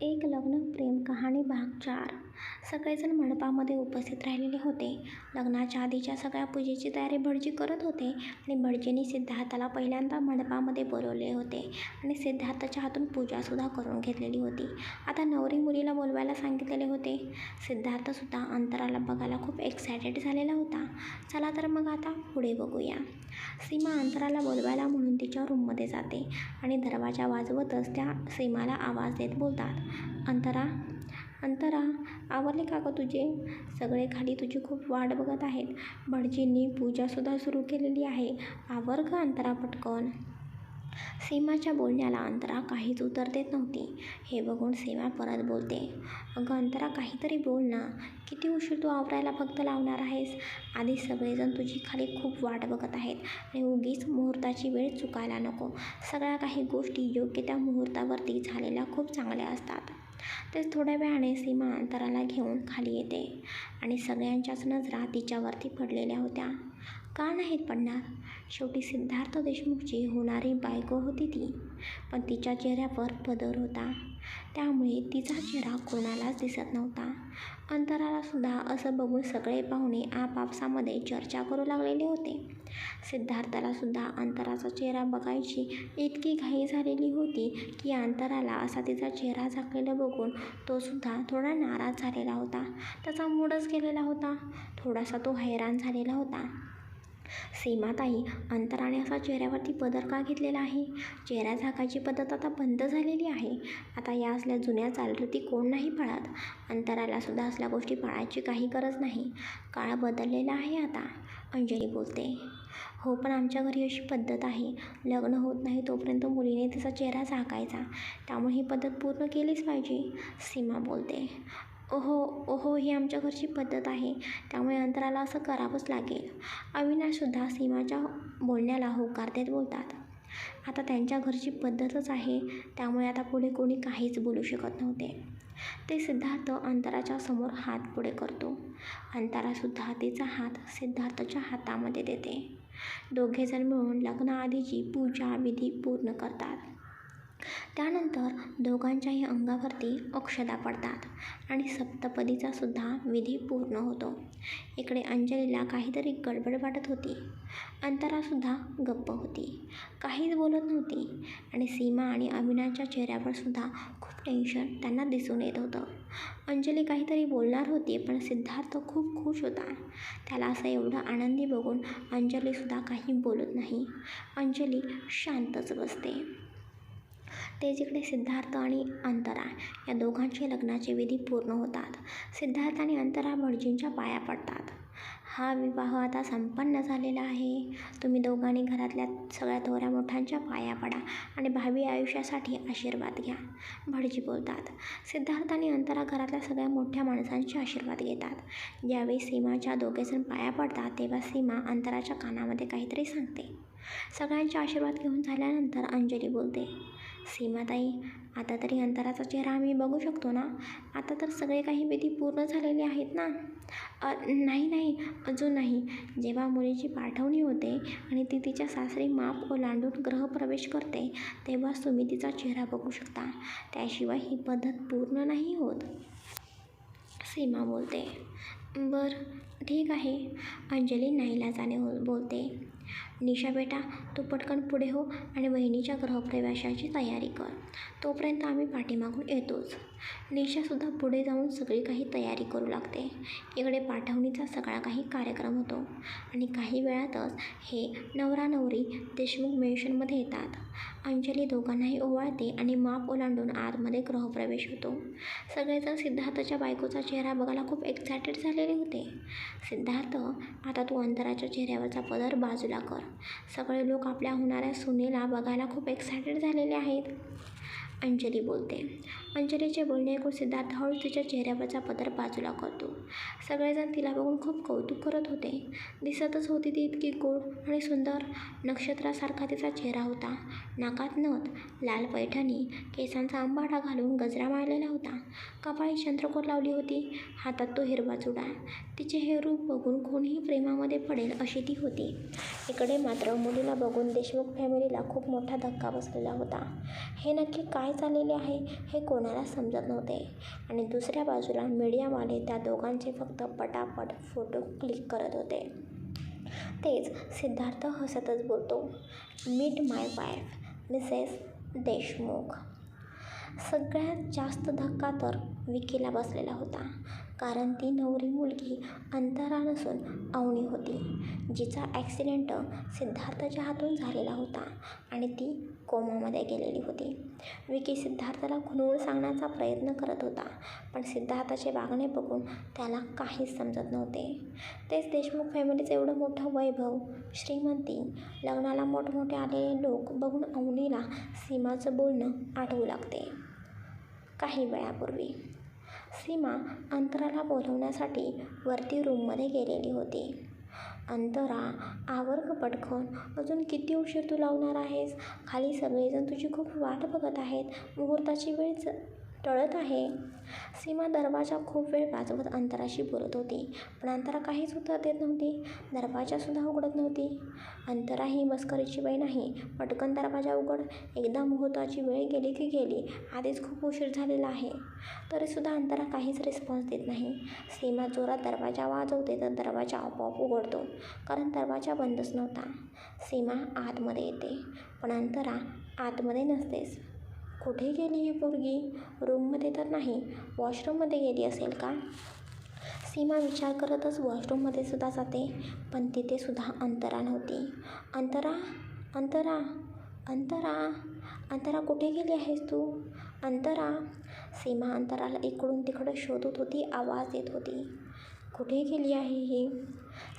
एक लग्न प्रेम कहाणी भाग चार सगळेजण मंडपामध्ये उपस्थित राहिलेले होते. लग्नाच्या आधीच्या सगळ्या पूजेची तयारी भटजी करत होते आणि भटजींनी सिद्धार्थला पहिल्यांदा मंडपामध्ये बोलवले होते आणि सिद्धार्थच्या हातून पूजासुद्धा करून घेतलेली होती. आता नवरी मुलीला बोलवायला सांगितलेले होते. सिद्धार्थसुद्धा अंतराला बघायला खूप एक्सायटेड झालेला होता. चला तर मग आता पुढे बघूया. सीमा अंतराला बोलवायला म्हणून तिच्या रूममध्ये जाते आणि दरवाजा वाजवतच त्या सीमाला आवाज देत बोलतात, अंतरा, अंतरा, आवरले का गं तुझे? सगळे खाली तुझी खूप वाट बघत आहेत. भटजींनी पूजासुद्धा सुरू केलेली आहे. आवर गं अंतरा पटकन. सीमाच्या बोलण्याला अंतरा काहीच उत्तर देत नव्हती. हे बघून सीमा परत बोलते, अगं अंतरा काहीतरी बोल ना. किती उशीर तू आवरायला फक्त लावणार आहेस? आधी सगळेजण तुझी खाली खूप वाट बघत आहेत आणि उगीच मुहूर्ताची वेळ चुकायला नको. सगळ्या काही गोष्टी योग्य त्या मुहूर्तावरती झालेल्या खूप चांगल्या असतात. तेच थोड्या वेळाने सीमा अंतराला घेऊन खाली येते आणि सगळ्यांच्याच नजरा तिच्यावरती पडलेल्या होत्या. का नाहीत पडणार? शेवटी सिद्धार्थ देशमुखची होणारी बायको होती ती. पण तिच्या चेहऱ्यावर पदर होता. त्यामुळे तिचा चेहरा कोणालाच दिसत नव्हता. अंतरालासुद्धा असं बघून सगळे पाहुणे आपापसामध्ये चर्चा करू लागलेले होते. सिद्धार्थालासुद्धा अंतराचा चेहरा बघायची इतकी घाई झालेली होती की अंतराला असा तिचा चेहरा झाकलेला बघून तोसुद्धा थोडा नाराज झालेला होता. त्याचा मूडच गेलेला होता. थोडासा तो हैराण झालेला होता. सीमाताई, अंतराने असा चेहऱ्यावरती पदर का घेतलेला आहे? चेहरा झाकायची पद्धत आता बंद झालेली आहे. आता या असल्या जुन्या चालरीती कोण नाही पाळत. अंतरालासुद्धा असल्या गोष्टी पाळायची काही गरज नाही. काळ बदललेला आहे आता. अंजली बोलते. हो पण आमच्या घरी अशी पद्धत आहे. लग्न होत नाही तोपर्यंत मुलीने तिचा चेहरा झाकायचा. त्यामुळे ही पद्धत पूर्ण केलीच पाहिजे. सीमा बोलते. ओहो ओहो ही आमच्या घरची पद्धत आहे. त्यामुळे अंतराला असं करावंच लागेल. अविनाशसुद्धा सीमाच्या बोलण्याला होकार देत बोलतात. आता त्यांच्या घरची पद्धतच आहे त्यामुळे आता पुढे कोणी काहीच बोलू शकत नव्हते. ते सिद्धार्थ अंतराच्या समोर हात पुढे करतो. अंतरासुद्धा तिचा हात सिद्धार्थच्या हातामध्ये देते. दोघेजण मिळून लग्नाआधीची पूजा विधी पूर्ण करतात. त्यानंतर दोघांच्याही अंगावरती अक्षता पडतात आणि सप्तपदीचासुद्धा विधी पूर्ण होतो. इकडे अंजलीला काहीतरी गडबड वाटत होती. अंतरासुद्धा गप्प होती. काहीच बोलत नव्हती आणि सीमा आणि अविनाशच्या चेहऱ्यावरसुद्धा खूप टेन्शन त्यांना दिसून येत होतं. अंजली काहीतरी बोलणार होती पण सिद्धार्थ खूप खुश होता. त्याला असं एवढं आनंदी बघून अंजलीसुद्धा काही बोलत नाही. अंजली शांतच बसते. ते जिकडे सिद्धार्थ आणि अंतरा या दोघांचे लग्नाचे विधी पूर्ण होतात. सिद्धार्थ आणि अंतरा भटजींच्या पाया पडतात. हा विवाह आता संपन्न झालेला आहे. तुम्ही दोघांनी घरातल्या सगळ्या थोऱ्या मोठ्यांच्या पाया पडा आणि भावी आयुष्यासाठी आशीर्वाद घ्या. भटजी बोलतात. सिद्धार्थ आणि अंतरा घरातल्या सगळ्या मोठ्या माणसांचे आशीर्वाद घेतात. ज्यावेळी सीमाच्या दोघेजण पाया पडतात तेव्हा सीमा अंतराच्या कानामध्ये काहीतरी सांगते. सगळ्यांचे आशीर्वाद घेऊन झाल्यानंतर अंजली बोलते, सीमाताई, आता तरी अंतराचा चेहरा आम्ही बघू शकतो ना? आता तर सगळे काही विधी पूर्ण झालेले आहेत ना? नाही नाही अजून नाही. जेव्हा मुलीची पाठवणी होते आणि ती तिच्या सासरी माप ओलांडून ग्रहप्रवेश करते तेव्हा तुम्ही तिचा चेहरा बघू शकता. त्याशिवाय ही पद्धत पूर्ण नाही होत. सीमा बोलते. बरं ठीक आहे. अंजली नाईलाजाने बोलते. निशा बेटा, तू पटकन पुढे हो आणि वहिनीच्या गृहप्रवेशाची तयारी कर. तोपर्यंत आम्ही पाठीमागून येतोच. निशासुद्धा पुढे जाऊन सगळी काही तयारी करू लागते. इकडे पाठवणीचा सगळा काही कार्यक्रम होतो आणि काही वेळातच हे नवरा नवरी देशमुख मेन्शनमध्ये येतात. अंजली दोघांनाही ओवाळते आणि माप ओलांडून आतमध्ये गृहप्रवेश होतो. सगळेजण सिद्धार्थच्या बायकोचा चेहरा बघायला खूप एक्सायटेड झालेले होते. सिद्धार्थ, आता तू अंतराच्या चेहऱ्यावरचा पदर बाजूला कर. सगळे लोक आपल्या होणाऱ्या सुनेला बघायला खूप एक्सायटेड झालेले आहेत. अंजली बोलते. अंजलीचे बोलणे ऐकून सिद्धार्थ हळूच तिच्या चेहऱ्यावरचा पदर बाजूला करतो. सगळेजण तिला बघून खूप कौतुक करत होते. दिसतच होती ती इतकी गोड आणि सुंदर. नक्षत्रासारखा तिचा चेहरा होता. नाकात नथ, लाल पैठणी, केसांचा आंबाडा घालून गजरा माळलेला होता. कपाळी चंद्रकोर लावली होती. हातात तो हिरवा चुडा. तिचे हे रूप बघून कोणीही प्रेमामध्ये पडेल अशी ती होती. इकडे मात्र मुलीला बघून देशमुख फॅमिलीला खूप मोठा धक्का बसलेला होता. हे नक्की काय चाललेले आहे हे कोणाला समजत नव्हते. आणि दुसऱ्या बाजूला मीडियावाले त्या दोघांचे फक्त पटापट फोटो क्लिक करत होते. तेच सिद्धार्थ हसतच बोलतो meet my wife Mrs Deshmukh. सगळ्यात जास्त धक्का तर विकीला बसलेला होता. कारण ती नवरी मुलगी अंतरा नसून अवनी होती जिचा ॲक्सिडेंट सिद्धार्थच्या हातून झालेला होता आणि ती कोमामध्ये गेलेली होती. विकी सिद्धार्थाला खुणवून सांगण्याचा प्रयत्न करत होता पण सिद्धार्थाचे वागणे बघून त्याला काहीच समजत नव्हते. तेच देशमुख फॅमिलीचं एवढं मोठं वैभव श्रीमंती लग्नाला मोठमोठे आलेले लोक बघून अवनीला सीमाचं बोलणं आठवू लागते. काही वेळापूर्वी सीमा अंतराला बोलवण्यासाठी वरती रूममध्ये गेलेली होती. अंतरा आवर पटकन अजून किती उशीर तू लावणार आहेस? खाली सगळेजण तुझी खूप वाट बघत आहेत. मुहूर्ताची वेळ ज टळत आहे. सीमा दरवाजा खूप वेळ वाजवत अंतराशी बोलत होती. पण अंतरा काहीच उत्तर देत नव्हती. दरवाजासुद्धा उघडत नव्हती. अंतरा ही मस्करीची बाई नाही पटकन दरवाजा उघड. एकदा मुहूर्ताची वेळ गेली की गेली आधीच खूप उशीर झालेला आहे. तरीसुद्धा अंतरा काहीच रिस्पॉन्स देत नाही. सीमा जोरात दरवाजा वाजवते तर दरवाजा आपोआप उघडतो कारण दरवाजा बंदच नव्हता. सीमा आतमध्ये येते पण अंतरा आतमध्ये नसतेच. कुठे गेली ही पोरगी? रूममध्ये तर नाही. वॉशरूममध्ये गेली असेल का? सीमा विचार करतच वॉशरूममध्ये सुद्धा जाते पण तिथे सुद्धा अंतरा नव्हती. अंतरा? अंतरा? अंतरा? अंतरा कुठे गेली आहेस तू? अंतरा? सीमा अंतराला इकडून तिकडं शोधत होती आवाज देत होती. कुठे गेली आहे ही?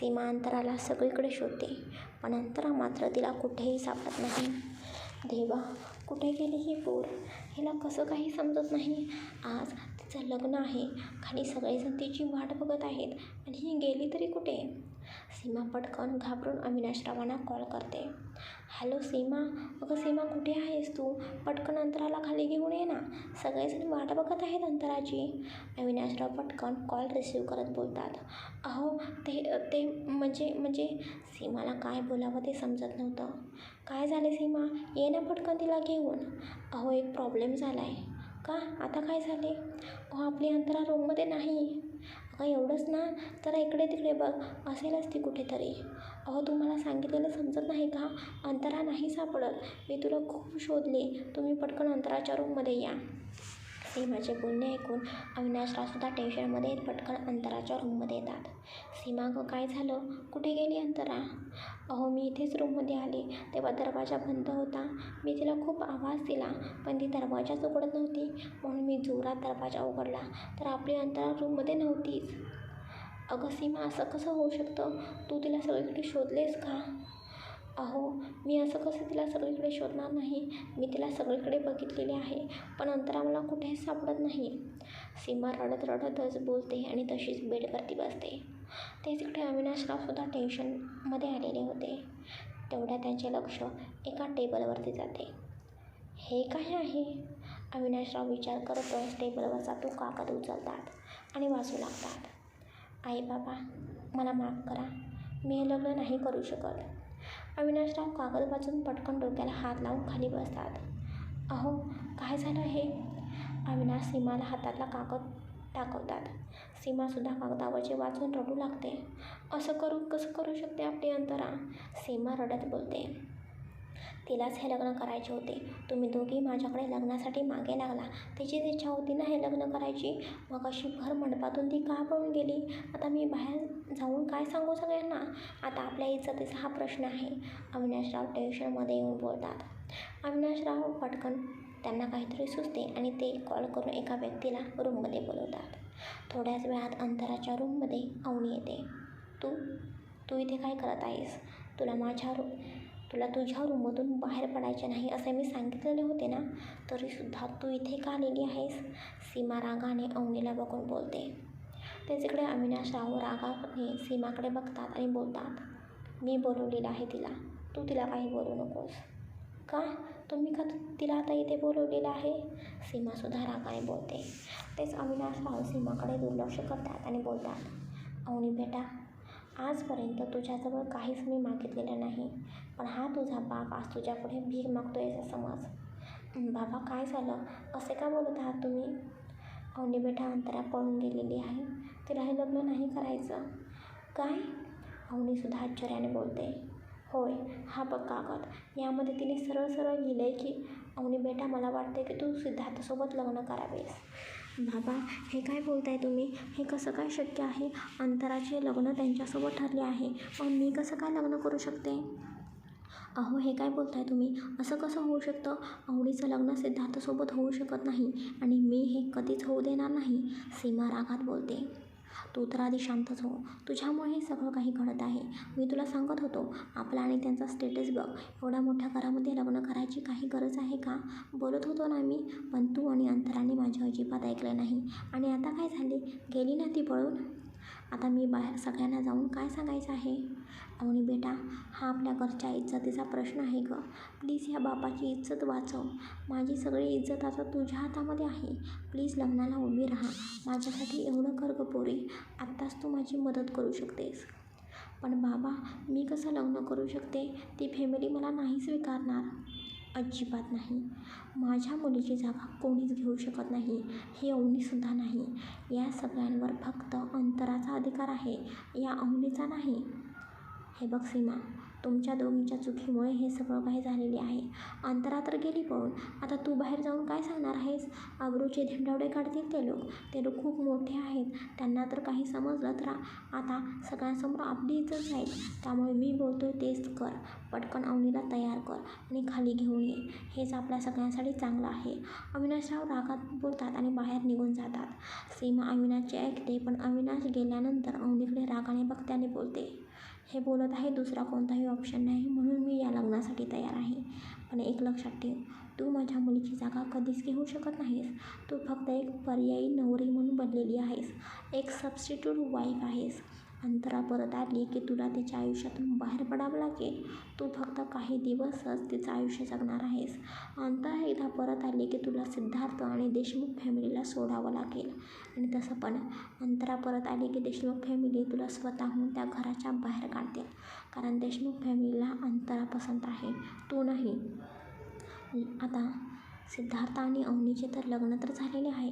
सीमा अंतराला सगळीकडे शोधते पण अंतरा मात्र तिला कुठेही सापडत नाही. देवा कुठे गेली ही पोर? हिला कसं काही समजत नाही. आज तिचं लग्न आहे. खाली सगळेजण तिची वाट बघत आहेत. आणि ही गेली तरी कुठे? सीमा पटकन घाबरून अविनाशरावांना कॉल करते. हॅलो सीमा. अगं सीमा कुठे आहेस तू? पटकन अंतराला खाली घेऊन ये ना. सगळेजण वाट बघत आहेत अंतराची. अविनाशराव पटकन कॉल रिसीव करत बोलतात. अहो ते ते म्हणजे म्हणजे? सीमाला काय बोलावं ते समजत नव्हतं. काय झाले सीमा? ये ना पटकन तिला घेऊन. अहो एक प्रॉब्लेम झाला आहे का? आता काय झाले अहो आपली अंतरा रूममध्ये नाही. अगं एवढंच ना? तर इकडे तिकडे बघ. असेलच ती कुठेतरी. अहो तुम्हाला सांगितलेलं समजत नाही का? अंतरा नाही सापडत. मी तुला खूप शोधले. तुम्ही पटकन अंतराच्या रूममध्ये या. सीमाचे बोलणे ऐकून अविनाशरासुद्धा टेन्शनमध्ये पटकन अंतराच्या रूममध्ये येतात. सीमा गं काय झालं? कुठे गेली अंतरा? अहो मी इथेच रूममध्ये आले. तेव्हा दरवाजा बंद होता. मी तिला खूप आवाज दिला पण ती दरवाजाच उघडत नव्हती. म्हणून मी जोरात दरवाजा उघडला तर आपली अंतरा रूममध्ये नव्हतीच. अगं सीमा असं कसं होऊ शकतं? तू तिला सगळीकडे शोधलेस का? अहो मी असं कसं तिला सगळीकडे शोधणार नाही? मी तिला सगळीकडे बघितलेले आहे पण अंतरा मला कुठेच सापडत नाही. सीमा रडत रडतच बोलते आणि तशीच बेडवरती बसते. ते तिकडे अविनाशरावसुद्धा टेन्शनमध्ये आलेले होते. तेवढ्या त्यांचे लक्ष एका टेबलवरती जाते. हे काय आहे? अविनाशराव विचार करतच टेबलवरचा तो कागद उचलतात आणि वाचू लागतात. आई बाबा मला माफ करा. मी हे लग्न नाही करू शकत. अविनाशराव कागद वाचून पटकन डोक्याला हात लावून खाली बसतात. अहो काय झालं हे? अविनाश सीमाला हातातला कागद दाखवतात सीमासुद्धा कागदावरचे वाचून रडू लागते. असं करू कसं करू शकते आपली अंतरा? सीमा रडत बोलते. तिलाच हे लग्न करायचे होते. तुम्ही दोघी माझ्याकडे लग्नासाठी मागे लागला. तिचीच इच्छा होती ना हे लग्न करायची. मग अशी भर मंडपातून ती का पळून गेली? आता मी बाहेर जाऊन काय सांगू सगळ्यांना? आता आपल्या इज्जतीचा हा प्रश्न आहे. अविनाशराव टेन्शनमध्ये येऊन बोलतात. अविनाशराव पटकन त्यांना काहीतरी सुचते आणि ते कॉल करून एका व्यक्तीला रूममध्ये बोलवतात. थोड्याच वेळात अंतराच्या रूममध्ये अवनी येते. तू तू इथे काय करत आहेस? तुला माझ्या रू तुला तुझ्या रूममधून बाहेर पडायचे नाही असे मी सांगितलेले होते ना तरीसुद्धा तू इथे का आलेली आहेस? सीमा रागाने अवनीला बघून बोलते. तेच अविनाश राव रागाने सीमाकडे बघतात आणि बोलतात. मी बोलवलेलं आहे तिला. तू तिला काही बोलू नकोस. का? तुम्ही का तिला आता इथे बोलवलेलं आहे? सीमासुद्धा रागाने बोलते. तेच अविनाशराव सीमाकडे दुर्लक्ष करतात आणि बोलतात. अवनी बेटा आजपर्यंत तुझ्याजवळ काहीच मी मागितलेलं नाही पण हा तुझा बाप आज तुझ्यापुढे भीक मागतो आहे समज. बाबा काय झालं? असे का बोलत आहात तुम्ही? अवनी बेटा अंतरा पळून गेलेली आहे. तिला हे लग्न नाही करायचं. काय? अवनीसुद्धा आश्चर्याने बोलते. होय हा बघ कागद. यामध्ये तिने सरळ सरळ लिहिलं आहे की अवनी बेटा मला वाटते की तू सिद्धार्थसोबत लग्न करावेस. बाबा हे काय बोलताय तुम्ही? हे कसं काय शक्य आहे? अंतराचे लग्न त्यांच्यासोबत ठरले आहे. मग मी कसं काय लग्न करू शकते? अहो हे काय बोलताय तुम्ही? असं कसं होऊ शकतं? आवडीचं लग्न सिद्धार्थसोबत होऊ शकत नाही आणि मी हे कधीच होऊ देणार नाही सीमा रागात बोलते. तू तर आधी शांतच हो. तुझ्यामुळे हे सगळं काही घडत आहे. मी तुला सांगत होतो आपला आणि त्यांचा स्टेटस बघ. एवढ्या मोठ्या घरामध्ये लग्न करायची काही गरज आहे का? बोलत होतो ना मी पण तू आणि अंतराने माझ्या अजिबात ऐकलं नाही. आणि आता काय झाले? गेली ना ती पळून? आता मी बाहेर सगळ्यांना जाऊन काय सांगायचं आहे? अवनी बेटा हा आपल्या घरच्या इज्जतीचा प्रश्न आहे गं. प्लीज ह्या बापाची इज्जत वाचव. माझी सगळी इज्जत आता तुझ्या हातामध्ये आहे. प्लीज लग्नाला उभी राहा. माझ्यासाठी एवढं कर गं पोरी. आत्ताच तू माझी मदत करू शकतेस. पण बाबा मी कसं लग्न करू शकते? ती फॅमिली मला नाही स्वीकारणार. अजिबात नाही. माझ्या मुलीची जागा कोणीच घेऊ शकत नाही. ही अवनीसुद्धा नाही. या सगळ्यांवर फक्त अंतराचा अधिकार आहे. या अवनीचा नाही. हे बघ सीमा तुमच्या दोघींच्या चुकीमुळे हे सगळं काही झालेले आहे. अंतरा तर गेली पळून आता तू बाहेर जाऊन काय सांगणार आहेस? अब्रूचे धिंडावडे काढतील ते लोक. ते लोक खूप मोठे आहेत. त्यांना तर काही समजलं तर आता सगळ्यांसमोर आपली इज्जत जाईल त्यामुळे मी बोलतोय तेच कर. पटकन अवनीला तयार कर आणि खाली घेऊन ये. हेच आपल्या सगळ्यांसाठी चांगलं आहे. अविनाशराव रागात बोलतात आणि बाहेर निघून जातात. सीमा अविनाशचे ऐकते पण अविनाश गेल्यानंतर अवनीकडे रागाने बघत्याने बोलते. हे बोलत आहे दुसरा कोणताही ऑप्शन नाही. म्हणून मी या लग्नासाठी तयार आहे. पण एक लक्षात ठेव तू माझ्या मुलीची जागा कधीच घेऊ शकत नाहीस. तू फक्त एक पर्यायी नवरी म्हणून बनलेली आहेस. एक सबस्टिट्यूट वाईफ आहेस. अंतरा परत आली की तुला तिच्या आयुष्यातून बाहेर पडावं लागेल. तू फक्त काही दिवसच तिचं आयुष्य जगणार आहेस. अंतरा एकदा परत आली की तुला सिद्धार्थ आणि देशमुख फॅमिलीला सोडावं लागेल. आणि तसं पण अंतरा परत आली की देशमुख फॅमिली तुला स्वतःहून त्या घराच्या बाहेर काढतील. कारण देशमुख फॅमिलीला अंतरा पसंत आहे. तू नाही. आता सिद्धार्थ आणि अवनीचे तर लग्न तर झालेले आहे.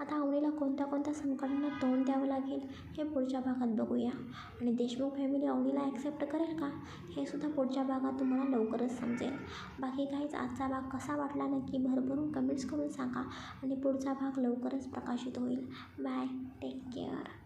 आता अवनीला कोणत्या कोणत्या संकटांना तोंड द्यावं लागेल हे पुढच्या भागात बघूया. आणि देशमुख फॅमिली अवनीला ॲक्सेप्ट करेल का? हे सुद्धा पुढच्या भागात तुम्हाला लवकरच समजेल. बाकी काहीच आजचा भाग कसा वाटला नक्की भरभरून कमेंट्स करून सांगा. आणि पुढचा भाग लवकरच प्रकाशित होईल. Bye take care